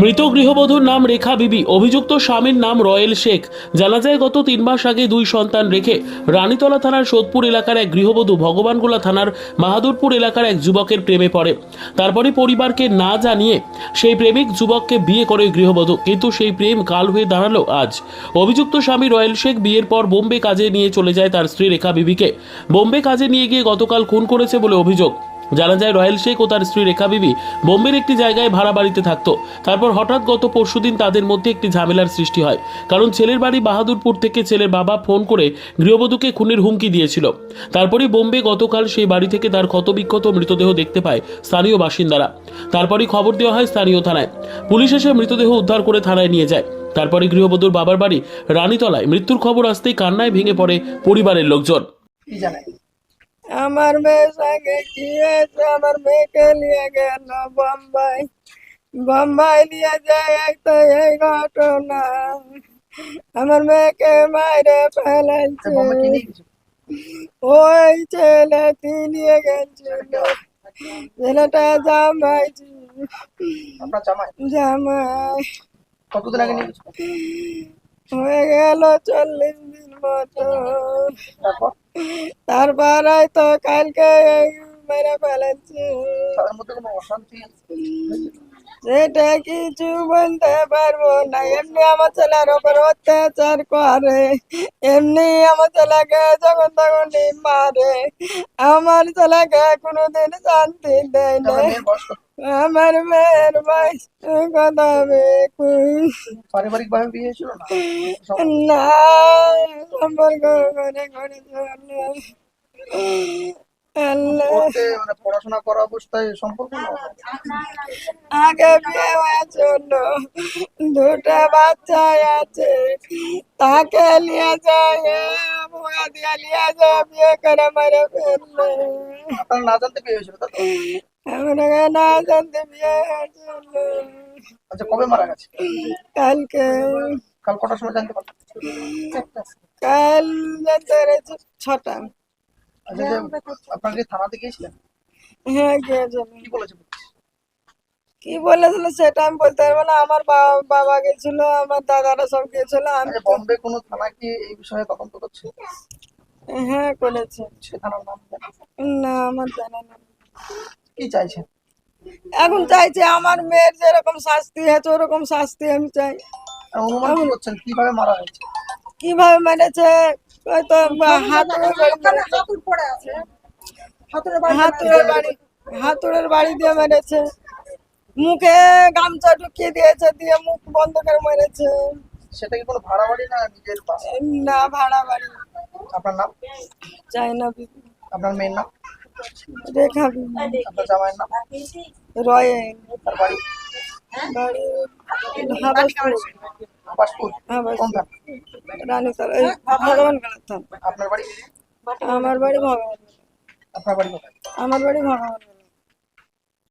মৃত গৃহবধূর নাম রেখা বিবি। অভিযুক্ত স্বামীর নাম রয়েল শেখ। জানা যায়, গত তিন মাস আগে দুই সন্তান রেখে রানীতলা থানার সোদপুর এলাকার এক গৃহবধূ ভগবানগোলা থানার মাহাদুরপুর এলাকার এক যুবকের প্রেমে পড়ে। তারপরে পরিবারকে না জানিয়ে সেই প্রেমিক যুবককে বিয়ে করে গৃহবধূ। কিন্তু সেই প্রেম কাল হয়ে দাঁড়াল আজ। অভিযুক্ত স্বামী রয়েল শেখ বিয়ের পর বোম্বে কাজে নিয়ে চলে যায় তার স্ত্রী রেখা বিবিকে। বোম্বে কাজে নিয়ে গিয়ে গতকাল খুন করেছে বলে অভিযোগ। জানা যায় রয়েল শেখ ও তার স্ত্রী রেখা বিবি বোম্বের একটি জায়গায় ভাড়া বাড়িতে থাকতো। তারপর হঠাৎ গত পরশুদিন তাদের মধ্যে একটি ঝামেলার সৃষ্টি হয়। কারণ ছেলের বাড়ি বাহাদুরপুর থেকে ছেলের বাবা ফোন করে গৃহবধূকে খুনের হুমকি দিয়েছিল। তারপরে বোম্বে গতকাল সেই বাড়ি থেকে তার ক্ষতবিক্ষত মৃতদেহ দেখতে পায় স্থানীয় বাসিন্দারা। তারপরই খবর দেওয়া হয় স্থানীয় থানায়। পুলিশ এসে মৃতদেহ উদ্ধার করে থানায় নিয়ে যায়। তারপরে গৃহবধূর বাবার বাড়ি রানীতলায়। মৃত্যুর খবর আসতেই কান্নায় ভেঙে পড়ে পরিবারের লোকজন। আমার মেয়ের সঙ্গে কি হয়েছে? আমার মেয়েকে নিয়ে গেল বোম্বাই। বোম্বাই নিয়ে যায় একটা এই ঘটনা। আমার মেয়েকে মাইরে গেছিল ওই ছেলেটি নিয়ে গেছিল। ছেলেটা জামাই জামাই? কতদিন আগে হয়ে গেল চল্লিশ মতো তারপর তো কালকে মেরে ফেলেছে। সেটা কিছু বলতে পারব না। এমনি আমার ছেলের ওপর অত্যাচার করে। এমনি আমার ছেলেকে যখন তখন মারে। আমার ছেলেকে কোনোদিন শান্তি দেয় না? আমার মেয়ের বয়স একুশ। পারিবারিক ভাবে বিয়ে না সম্পর্ক করে করে মানে পড়াশোনা করা অবস্থায় সম্পর্ক আগে বিয়ে হয়েছিল দুটা বাচ্চা আছে। তাকে নিয়ে যায় ভুয়া দিয়ে নিয়ে যায় বিয়ে করে মেরে ফেললে। আপনার না জানতে বিয়ে হয়েছিল আমরা না জানতে বিয়ে হয়েছিল আচ্ছা কবে মারা গেছে? কালকে। কাল কটার সময় জানতে পারলেন? কাল ছটা। আচ্ছা যে আপনার কি থানাতে গিয়েছিলেন হ্যাঁ কি বলেছে কি বলেছিল সেটা আমি বলতে পারব না। আমার বাবা বাবা গেছিল আমার দাদারা সব গেছিল আমি আচ্ছা বম্বে কোনো থানা কি এই বিষয়ে তদন্ত করছে? হ্যাঁ করেছে। সে থানার নাম না আমার জানা নেই। কি চাইছেন এখন চাইছে আমার মেয়ের যেরকম শাস্তি হয়েছে ওরকম শাস্তি আমি চাই। অনুমান করছেন কীভাবে মারা হয়েছে? কীভাবে মেরেছে? হয়তো। হাতুড়ের বাড়ি হাতুড়ের বাড়ি দিয়ে মেরেছে। মুখে গামছা ঢুকিয়ে দিয়েছে দিয়ে মুখ বন্ধ করে মেরেছে। সেটা কি কোনো ভাড়া বাড়ি না নিজের না ভাড়া বাড়ি। আপনার নাম? চাই না বিবি। আপনার মেয়ের নাম? রেখা বিবি। আপনার জামাইয়ের নাম? রয়েন তার বাড়ি? বাড়ি হাবাসপুর কোন থানা? রানীতলা এই ভগবান থান আপনার বাড়ি? আমার বাড়ি ভগবান। আপনার বাড়ি আমার বাড়ি ভগবান।